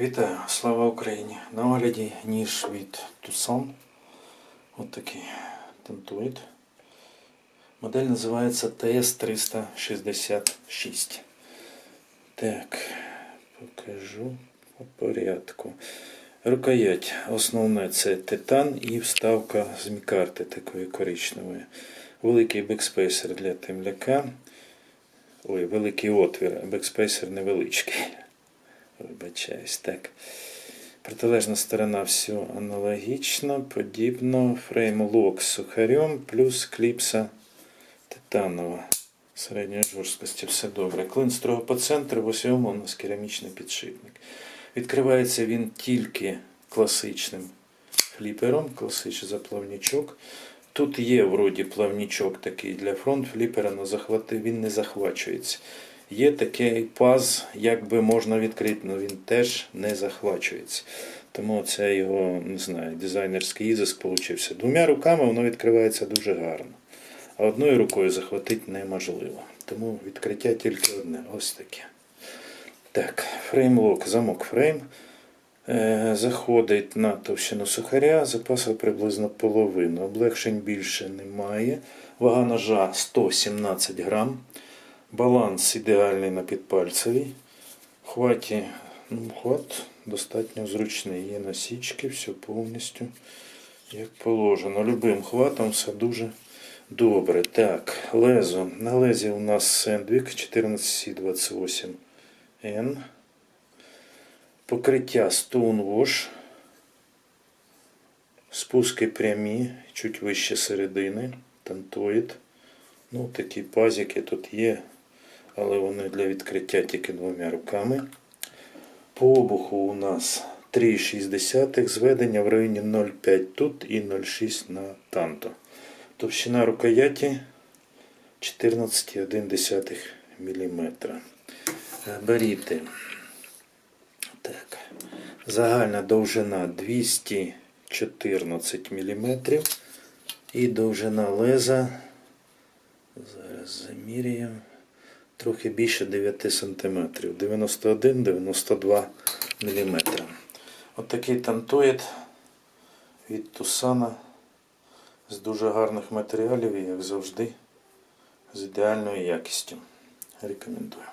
Вітаю, слава Україні! На огляді ніж від Tucson. Ось такий тантоїд. Модель називається TS366. Так, покажу по порядку. Рукоять. Основне це титан і вставка з мікарти такої коричневої. Великий бекспейсер для темляка. Ой, великий отвір, бекспейсер невеличкий. Вибачаюсь, так. Протилежна сторона все аналогічно, подібно. Фрейм-лок з сухарем плюс кліпса титанова. Середньої жорсткості все добре. Клин строго по центру, в усьому у нас керамічний підшипник. Відкривається він тільки класичним фліпером, класичний заплавничок. Тут є вроді плавничок такий для фронт-фліпера, але він не захвачується. Є такий паз, якби можна відкрити, але він теж не захвачується. Тому це його, не знаю, дизайнерський ізиск получився. Двома руками воно відкривається дуже гарно. А одною рукою захватити неможливо. Тому відкриття тільки одне. Ось таке. Так, фреймлок, замок фрейм. Е, Заходить на товщину сухаря, запасу приблизно половину. Облегшень більше немає. Вага ножа 117 грам. Баланс ідеальний на підпальцевій. Хваті, ну, хват достатньо зручний. Є насічки, все повністю як положено. Любим хватом все дуже добре. Так, лезо. На лезі у нас сендвік 1428N. Покриття Stonewash. Спуски прямі, чуть вище середини. Тантоїд. Ну, такі пазики тут є, але вони для відкриття тільки двома руками. По обуху у нас 3,6 зведення в районі 0,5 тут і 0,6 на танто. Товщина рукояті 14,1 мм. Габаріти. Так. Загальна довжина 214 мм. І довжина леза. Зараз заміряємо. Трохи більше 9 см. 91-92 мм. От тантоїд від Тусана з дуже гарних матеріалів і, як завжди, з ідеальною якістю. Рекомендую.